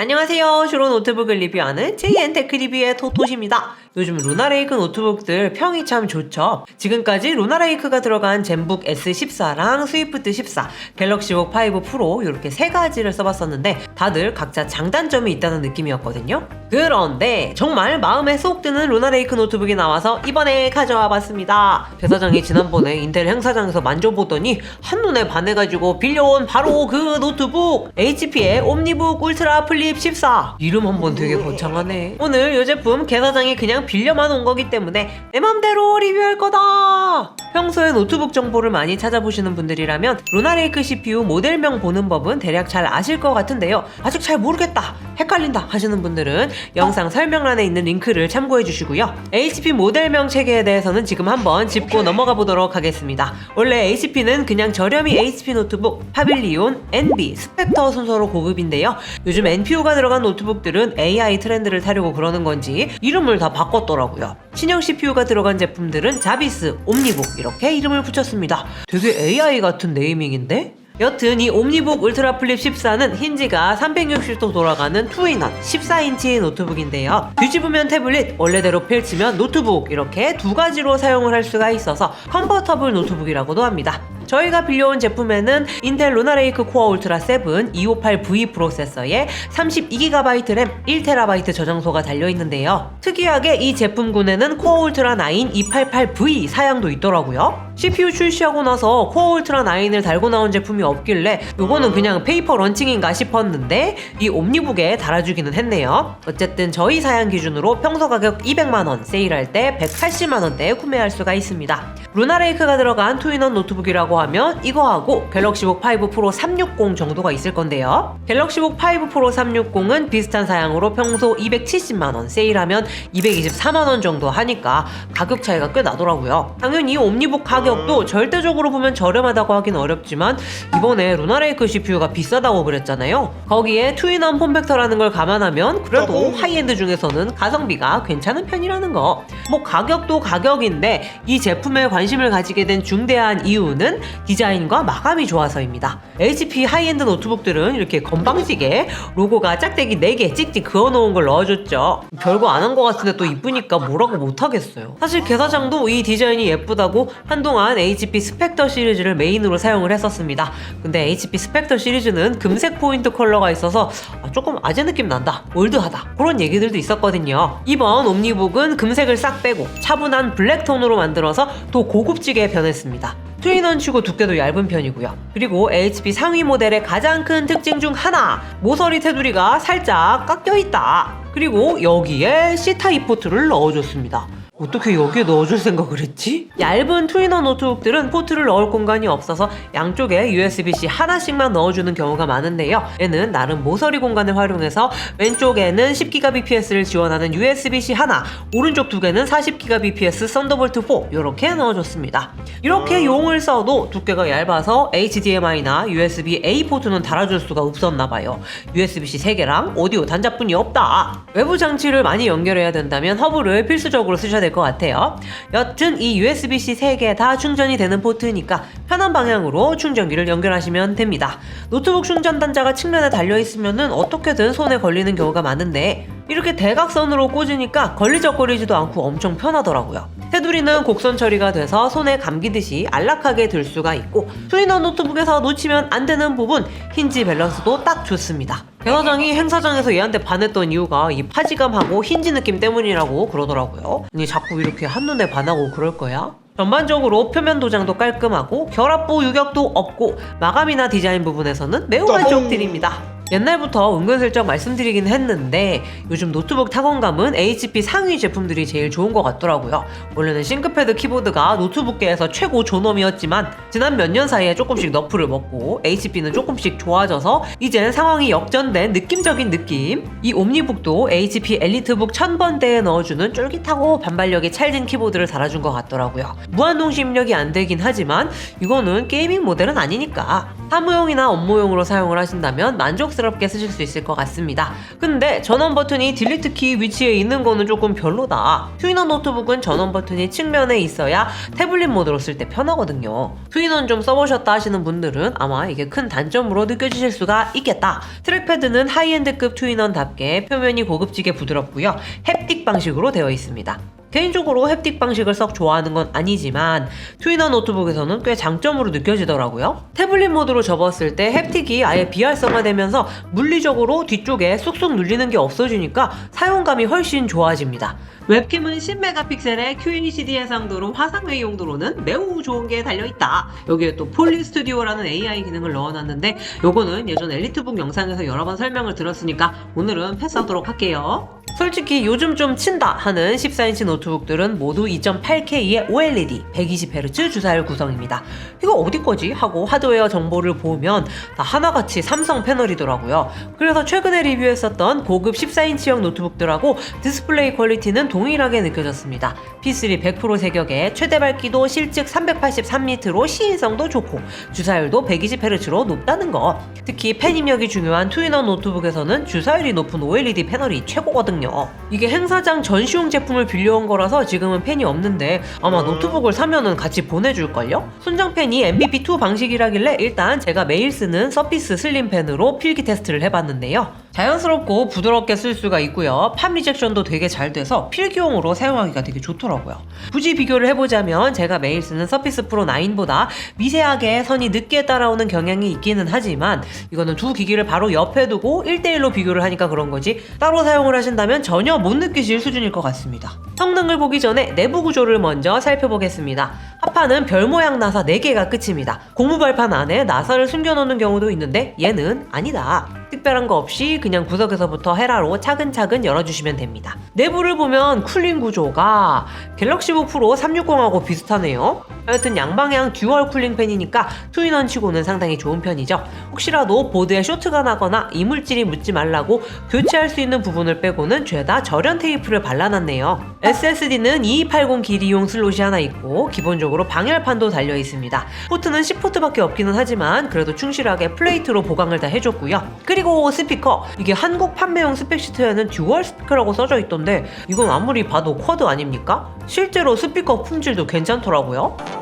안녕하세요. 슈로 노트북을 리뷰하는 JN테크 리뷰의 토토시입니다. 요즘 루나레이크 노트북들 평이 참 좋죠. 지금까지 루나레이크가 들어간 젠북 S14랑 스위프트 14, 갤럭시북 5 프로 이렇게 세 가지를 써봤었는데 다들 각자 장단점이 있다는 느낌이었거든요. 그런데 정말 마음에 쏙 드는 루나레이크 노트북이 나와서 이번에 가져와 봤습니다. 대사장이 지난번에 인텔 행사장에서 만져보더니 한눈에 반해가지고 빌려온 바로 그 노트북 HP의 옴니북 울트라 플립 14 이름 한번 되게 거창하네 오늘 이 제품 개 사장이 그냥 빌려만 온 거기 때문에 내 맘대로 리뷰할 거다. 평소에 노트북 정보를 많이 찾아보시는 분들이라면 루나레이크 CPU 모델명 보는 법은 대략 잘 아실 것 같은데요. 아직 잘 모르겠다. 헷갈린다 하시는 분들은 영상 설명란에 있는 링크를 참고해 주시고요. HP 모델명 체계에 대해서는 지금 한번 짚고 넘어가 보도록 하겠습니다. 원래 HP는 그냥 저렴이 HP 노트북, 파빌리온, NB, 스펙터 순서로 고급인데요. 요즘 NPU가 들어간 노트북들은 AI 트렌드를 타려고 그러는 건지 이름을 다 바 꿨더라고요. 신형 CPU가 들어간 제품들은 자비스, 옴니북 이렇게 이름을 붙였습니다. 되게 AI 같은 네이밍인데? 여튼 이 옴니북 울트라 플립 14는 힌지가 360도 돌아가는 2인원 14인치 노트북인데요. 뒤집으면 태블릿, 원래대로 펼치면 노트북 이렇게 두 가지로 사용을 할 수가 있어서 컴포터블 노트북이라고도 합니다. 저희가 빌려온 제품에는 인텔 루나레이크 코어 울트라 7 258V 프로세서에 32GB 램 1TB 저장소가 달려있는데요. 특이하게 이 제품군에는 코어 울트라 9 288V 사양도 있더라고요. CPU 출시하고 나서 코어 울트라 9을 달고 나온 제품이 없길래 이거는 그냥 페이퍼 런칭인가 싶었는데 이 옴니북에 달아주기는 했네요. 어쨌든 저희 사양 기준으로 평소 가격 200만원 세일할 때 180만원대에 구매할 수가 있습니다. 루나레이크가 들어간 투인원 노트북이라고 하면 이거하고 갤럭시북 5 프로 360 정도가 있을 건데요. 갤럭시북 5 프로 360은 비슷한 사양으로 평소 270만원 세일하면 224만원 정도 하니까 가격 차이가 꽤 나더라고요. 당연히 옴니북 가격도 절대적으로 보면 저렴하다고 하긴 어렵지만 이번에 루나레이크 CPU가 비싸다고 그랬잖아요. 거기에 투인원 폼팩터라는 걸 감안하면 그래도 하이엔드 중에서는 가성비가 괜찮은 편이라는 거. 뭐 가격도 가격인데 이 제품에 관심을 가지게 된 중대한 이유는 디자인과 마감이 좋아서입니다. HP 하이엔드 노트북들은 이렇게 건방지게 로고가 짝대기 4개 찍찍 그어놓은 걸 넣어줬죠. 별거 안 한 것 같은데 또 이쁘니까 뭐라고 못하겠어요. 사실 개사장도 이 디자인이 예쁘다고 한동안 HP 스펙터 시리즈를 메인으로 사용을 했었습니다. 근데 HP 스펙터 시리즈는 금색 포인트 컬러가 있어서 아, 조금 아재 느낌 난다. 올드하다. 그런 얘기들도 있었거든요. 이번 옴니북은 금색을 싹 빼고 차분한 블랙 톤으로 만들어서 더 고급지게 변했습니다. 트윈원 치고 두께도 얇은 편이고요. 그리고 HP 상위 모델의 가장 큰 특징 중 하나, 모서리 테두리가 살짝 깎여 있다. 그리고 여기에 C타입 포트를 넣어줬습니다. 어떻게 여기에 넣어줄 생각을 했지? 얇은 트위너 노트북들은 포트를 넣을 공간이 없어서 양쪽에 USB-C 하나씩만 넣어주는 경우가 많은데요. 얘는 나름 모서리 공간을 활용해서 왼쪽에는 10GBPS를 지원하는 USB-C 하나, 오른쪽 두 개는 40GBPS 썬더볼트 4 이렇게 넣어줬습니다. 이렇게 용을 써도 두께가 얇아서 HDMI나 USB-A 포트는 달아줄 수가 없었나 봐요. USB-C 3개랑 오디오 단자뿐이 없다. 외부 장치를 많이 연결해야 된다면 허브를 필수적으로 쓰셔야 될 것 같아요. 여튼 이 USB-C 3개 다 충전이 되는 포트니까 편한 방향으로 충전기를 연결하시면 됩니다. 노트북 충전 단자가 측면에 달려 있으면은 어떻게든 손에 걸리는 경우가 많은데 이렇게 대각선으로 꽂으니까 걸리적거리지도 않고 엄청 편하더라고요. 테두리는 곡선 처리가 돼서 손에 감기듯이 안락하게 들 수가 있고 투이너 노트북에서 놓치면 안 되는 부분 힌지 밸런스도 딱 좋습니다. 배화장이 행사장에서 얘한테 반했던 이유가 이 파지감하고 힌지 느낌 때문이라고 그러더라고요. 아니 자꾸 이렇게 한눈에 반하고 그럴 거야? 전반적으로 표면 도장도 깔끔하고 결합부 유격도 없고 마감이나 디자인 부분에서는 매우 만족드립니다. 옛날부터 은근슬쩍 말씀드리긴 했는데 요즘 노트북 타건감은 HP 상위 제품들이 제일 좋은 것 같더라고요. 원래는 싱크패드 키보드가 노트북계에서 최고 존엄이었지만 지난 몇 년 사이에 조금씩 너프를 먹고 HP는 조금씩 좋아져서 이젠 상황이 역전된 느낌적인 느낌. 이 옴니북도 HP 엘리트북 1000번대에 넣어주는 쫄깃하고 반발력이 찰진 키보드를 달아준 것 같더라고요. 무한 동심력이 안 되긴 하지만 이거는 게이밍 모델은 아니니까 사무용이나 업무용으로 사용을 하신다면 만족스 럽게 쓰실 수 있을 것 같습니다. 근데 전원 버튼이 딜리트 키 위치에 있는 거는 조금 별로다. 트윈원 노트북은 전원 버튼이 측면에 있어야 태블릿 모드로 쓸 때 편하거든요. 트윈원 좀 써보셨다 하시는 분들은 아마 이게 큰 단점으로 느껴지실 수가 있겠다. 트랙패드는 하이엔드급 트윈원답게 표면이 고급지게 부드럽고요. 햅틱 방식으로 되어 있습니다. 개인적으로 햅틱 방식을 썩 좋아하는 건 아니지만 트위너 노트북에서는 꽤 장점으로 느껴지더라고요. 태블릿 모드로 접었을 때 햅틱이 아예 비활성화되면서 물리적으로 뒤쪽에 쑥쑥 눌리는 게 없어지니까 사용감이 훨씬 좋아집니다. 웹캠은 10메가픽셀의 QHD 해상도로 화상회의 용도로는 매우 좋은 게 달려있다. 여기에 또 폴리 스튜디오라는 AI 기능을 넣어놨는데 요거는 예전 엘리트북 영상에서 여러 번 설명을 들었으니까 오늘은 패스하도록 할게요. 솔직히 요즘 좀 친다 하는 14인치 노트북들은 모두 2.8K의 OLED 120Hz 주사율 구성입니다. 이거 어디 거지? 하고 하드웨어 정보를 보면 다 하나같이 삼성 패널이더라고요. 그래서 최근에 리뷰했었던 고급 14인치형 노트북들하고 디스플레이 퀄리티는 동 일하게 느껴졌습니다. P3 100% 세격에 최대 밝기도 실측 383니트로 시인성도 좋고 주사율도 120Hz로 높다는 거. 특히 펜 입력이 중요한 투인원 노트북에서는 주사율이 높은 OLED 패널이 최고거든요. 이게 행사장 전시용 제품을 빌려온 거라서 지금은 펜이 없는데 아마 노트북을 사면은 같이 보내줄걸요? 순정펜이 MVP2 방식이라길래 일단 제가 매일 쓰는 서피스 슬림 펜으로 필기 테스트를 해봤는데요. 자연스럽고 부드럽게 쓸 수가 있고요. 팝 리젝션도 되게 잘 돼서 필기용으로 사용하기가 되게 좋더라고요. 굳이 비교를 해보자면 제가 매일 쓰는 서피스 프로 9보다 미세하게 선이 늦게 따라오는 경향이 있기는 하지만 이거는 두 기기를 바로 옆에 두고 1대1로 비교를 하니까 그런 거지 따로 사용을 하신다면 전혀 못 느끼실 수준일 것 같습니다. 성능을 보기 전에 내부 구조를 먼저 살펴보겠습니다. 하판은 별 모양 나사 4개가 끝입니다. 고무 발판 안에 나사를 숨겨놓는 경우도 있는데 얘는 아니다. 특별한 거 없이 그냥 구석에서부터 헤라로 차근차근 열어주시면 됩니다. 내부를 보면 쿨링 구조가 갤럭시북 프로 360하고 비슷하네요. 하여튼 양방향 듀얼 쿨링 팬이니까 투인원 치고는 상당히 좋은 편이죠. 혹시라도 보드에 쇼트가 나거나 이물질이 묻지 말라고 교체할 수 있는 부분을 빼고는 죄다 절연 테이프를 발라놨네요. SSD는 2280 길이용 슬롯이 하나 있고 기본적으로 방열판도 달려 있습니다. 포트는 10포트밖에 없기는 하지만 그래도 충실하게 플레이트로 보강을 다 해줬고요. 그리고 스피커 이게 한국 판매용 스펙시트에는 듀얼 스피커라고 써져 있던데 이건 아무리 봐도 쿼드 아닙니까? 실제로 스피커 품질도 괜찮더라고요.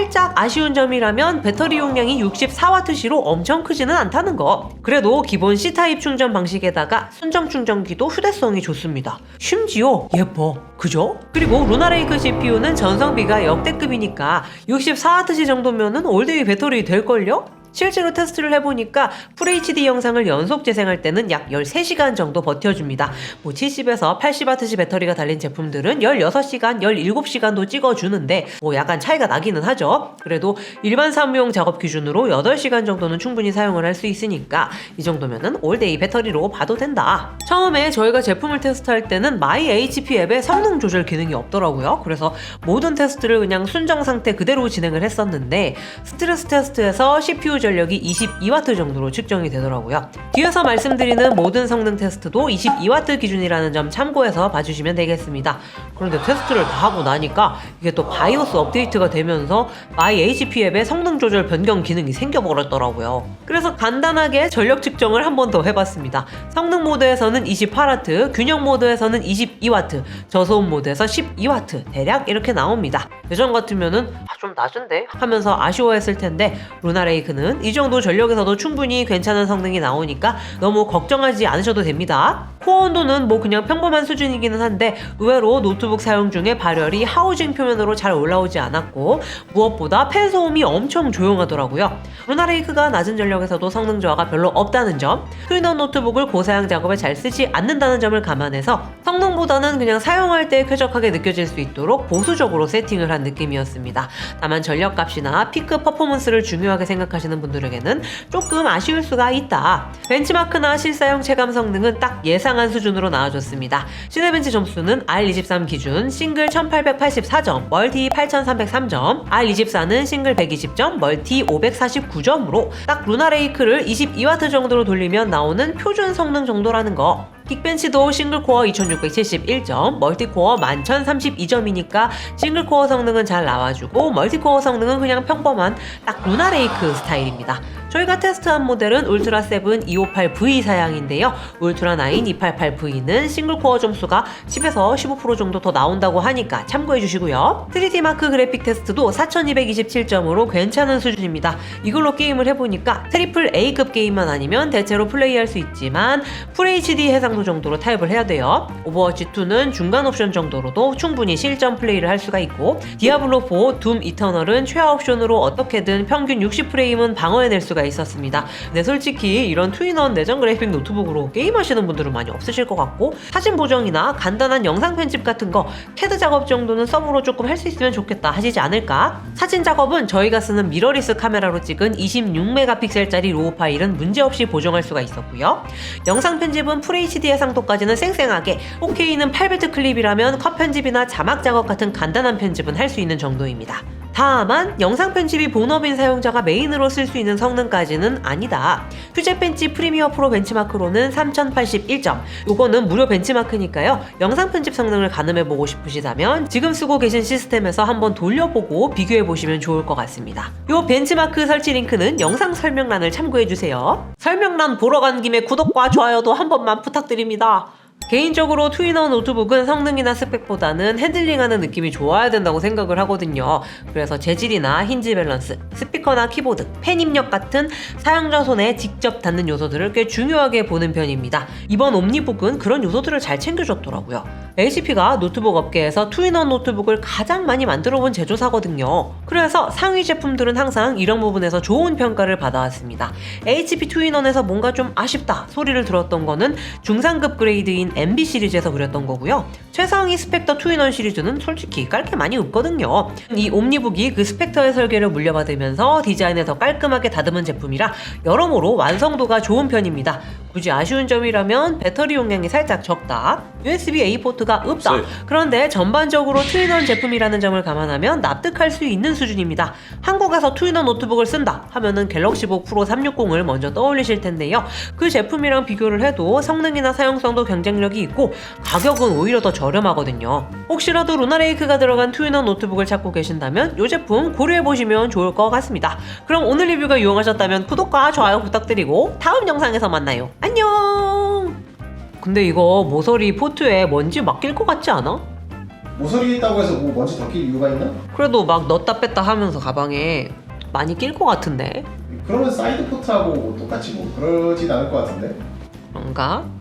살짝 아쉬운 점이라면 배터리 용량이 64W시로 엄청 크지는 않다는 거. 그래도 기본 C타입 충전 방식에다가 순정 충전기도 휴대성이 좋습니다. 심지어 예뻐. 그죠? 그리고 루나레이크 CPU는 전성비가 역대급이니까 64W시 정도면은 올데이 배터리 될걸요? 실제로 테스트를 해보니까 FHD 영상을 연속 재생할 때는 약 13시간 정도 버텨줍니다. 뭐 70에서 80W 배터리가 달린 제품들은 16시간, 17시간도 찍어주는데 뭐 약간 차이가 나기는 하죠. 그래도 일반 사무용 작업 기준으로 8시간 정도는 충분히 사용을 할 수 있으니까 이 정도면은 올데이 배터리로 봐도 된다. 처음에 저희가 제품을 테스트할 때는 마이 HP 앱에 성능 조절 기능이 없더라고요. 그래서 모든 테스트를 그냥 순정 상태 그대로 진행을 했었는데 스트레스 테스트에서 CPU 전력이 22W 정도로 측정이 되더라고요. 뒤에서 말씀드리는 모든 성능 테스트도 22W 기준이라는 점 참고해서 봐주시면 되겠습니다. 그런데 테스트를 다 하고 나니까 이게 또 바이오스 업데이트가 되면서 마이 HP 앱에 성능 조절 변경 기능이 생겨버렸더라고요. 그래서 간단하게 전력 측정을 한 번 더 해봤습니다. 성능 모드에서는 28W, 균형 모드에서는 22W, 저소음 모드에서 12W 대략 이렇게 나옵니다. 예전 같으면은 아, 좀 낮은데 하면서 아쉬워했을 텐데 루나레이크는 이 정도 전력에서도 충분히 괜찮은 성능이 나오니까 너무 걱정하지 않으셔도 됩니다. 코어 온도는 뭐 그냥 평범한 수준이기는 한데 의외로 노트북 사용 중에 발열이 하우징 표면으로 잘 올라오지 않았고 무엇보다 팬 소음이 엄청 조용하더라고요. 루나레이크가 낮은 전력에서도 성능 저하가 별로 없다는 점, 트윈원 노트북을 고사양 작업에 잘 쓰지 않는다는 점을 감안해서 성능보다는 그냥 사용할 때 쾌적하게 느껴질 수 있도록 보수적으로 세팅을 한 느낌이었습니다. 다만 전력값이나 피크 퍼포먼스를 중요하게 생각하시는 분들에게는 조금 아쉬울 수가 있다. 벤치마크나 실사용 체감 성능은 딱 예상한 수준으로 나와줬습니다. 시네벤치 점수는 R23 기준 싱글 1884점, 멀티 8303점, R24는 싱글 120점, 멀티 549점으로 딱 루나레이크를 22W 정도로 돌리면 나오는 표준 성능 정도라는 거. 긱벤치도 싱글코어 2671점, 멀티코어 11032점이니까 싱글코어 성능은 잘 나와주고 멀티코어 성능은 그냥 평범한 딱 루나레이크 스타일입니다. 저희가 테스트한 모델은 울트라 7 258V 사양인데요. 울트라 9 288V는 싱글 코어 점수가 10에서 15% 정도 더 나온다고 하니까 참고해 주시고요. 3D 마크 그래픽 테스트도 4227점으로 괜찮은 수준입니다. 이걸로 게임을 해보니까 트리플 A급 게임만 아니면 대체로 플레이할 수 있지만 FHD 해상도 정도로 타협을 해야 돼요. 오버워치 2는 중간 옵션 정도로도 충분히 실전 플레이를 할 수가 있고 디아블로 4, 둠 이터널은 최하 옵션으로 어떻게든 평균 60프레임은 방어해낼 수가 있었습니다. 근데 솔직히 이런 투인원 내장 그래픽 노트북으로 게임하시는 분들은 많이 없으실 것 같고 사진 보정이나 간단한 영상 편집 같은 거 캐드 작업 정도는 서브로 조금 할 수 있으면 좋겠다 하시지 않을까? 사진 작업은 저희가 쓰는 미러리스 카메라로 찍은 26메가픽셀짜리 로우 파일은 문제없이 보정할 수가 있었고요. 영상 편집은 FHD 해상도까지는 쌩쌩하게 4K는 8비트 클립이라면 컷 편집이나 자막 작업 같은 간단한 편집은 할 수 있는 정도입니다. 다만 영상 편집이 본업인 사용자가 메인으로 쓸 수 있는 성능까지는 아니다. 휴재 벤치 프리미어 프로 벤치마크로는 3081점. 요거는 무료 벤치마크니까요. 영상 편집 성능을 가늠해 보고 싶으시다면 지금 쓰고 계신 시스템에서 한번 돌려보고 비교해 보시면 좋을 것 같습니다. 요 벤치마크 설치 링크는 영상 설명란을 참고해 주세요. 설명란 보러 간 김에 구독과 좋아요도 한 번만 부탁드립니다. 개인적으로 투이너 노트북은 성능이나 스펙보다는 핸들링하는 느낌이 좋아야 된다고 생각을 하거든요. 그래서 재질이나 힌지 밸런스, 스피커나 키보드, 펜 입력 같은 사용자 손에 직접 닿는 요소들을 꽤 중요하게 보는 편입니다. 이번 옴니북은 그런 요소들을 잘 챙겨줬더라고요. HP가 노트북 업계에서 투이너 노트북을 가장 많이 만들어 본 제조사거든요. 그래서 상위 제품들은 항상 이런 부분에서 좋은 평가를 받아왔습니다. HP 투인원에서 뭔가 좀 아쉽다 소리를 들었던 거는 중상급 그레이드인 MB 시리즈에서 그랬던 거고요. 최상위 스펙터 투인원 시리즈는 솔직히 깔 게 많이 없거든요. 이 옴니북이 그 스펙터의 설계를 물려받으면서 디자인에 더 깔끔하게 다듬은 제품이라 여러모로 완성도가 좋은 편입니다. 굳이 아쉬운 점이라면 배터리 용량이 살짝 적다. USB-A 포트가 없다. 없어요. 그런데 전반적으로 투인원 제품이라는 점을 감안하면 납득할 수 있는 수준입니다. 한국에서 투인원 노트북을 쓴다 하면은 갤럭시북 프로 360을 먼저 떠올리실 텐데요. 그 제품이랑 비교를 해도 성능이나 사용성도 경쟁력이 있고 가격은 오히려 더 저렴하거든요. 혹시라도 루나레이크가 들어간 투인원 노트북을 찾고 계신다면 이 제품 고려해 보시면 좋을 것 같습니다. 그럼 오늘 리뷰가 유용하셨다면 구독과 좋아요 부탁드리고 다음 영상에서 만나요. 안녕. 근데 이거 모서리 포트에 먼지 맡길 것 같지 않아? 모서리 있다고 해서 뭐 먼지 덮일 이유가 있나? 그래도 막 넣었다 뺐다 하면서 가방에 많이 낄 것 같은데 그러면 사이드 포트하고 똑같이 뭐 그러진 않을 것 같은데 그런가?